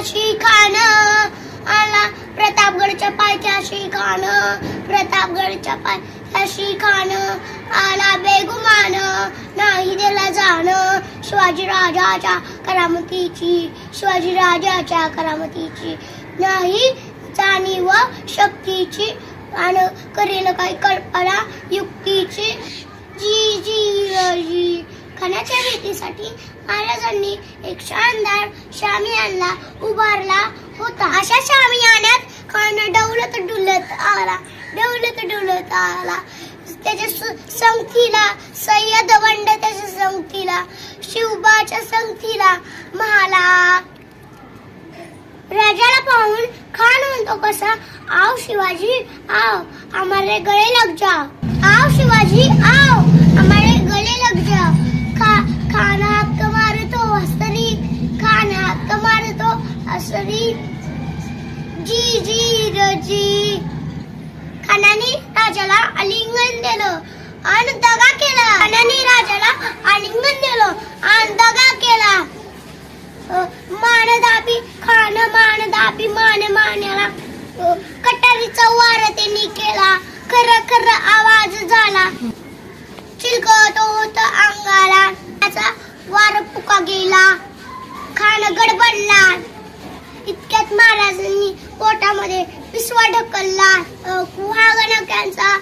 पायथ्याशी खाण आला प्रतापगडच्या पायथ्याशी खाण प्रतापगडच्या पायथ्याशी खाण आला बेगुमान नाही दिला जाण. शिवाजीराजाच्या करामतीची शिवाजीराजाच्या करामतीची नाही जाणीव शक्तीची आणि करील काही कल्पना युक्तीची खाण्याच्या महाराजांनी एक शानदार शामियाना उभारला होता. अशा शामियान्यात खान डौलत डुलत आला. डौलत डुलत आला. त्याच्या संगतीला सय्यद वंड त्याच्या संगतीला शिवबाच्या संगतीला महाला. राजाला पाहून खान म्हणतो कसा? आव शिवाजी आव आम्हाला गळे लग जाओ आव शिवाजी जी जी रजी खानाने राजाला आलिंगन दिलं आणि दगा केला. खानाने राजाला आलिंगन दिलं आणि दगा केला. मान दाबी खान मान दाबी मान मान्याला कटारीचा वार त्यांनी केला. खर खर आवाज झाला. चिलकतो होत अंगाला. त्याचा वार पुका गेला. खान गडबडला. पोटामध्ये पिसवा ढकलला. कुहागणक्यांचा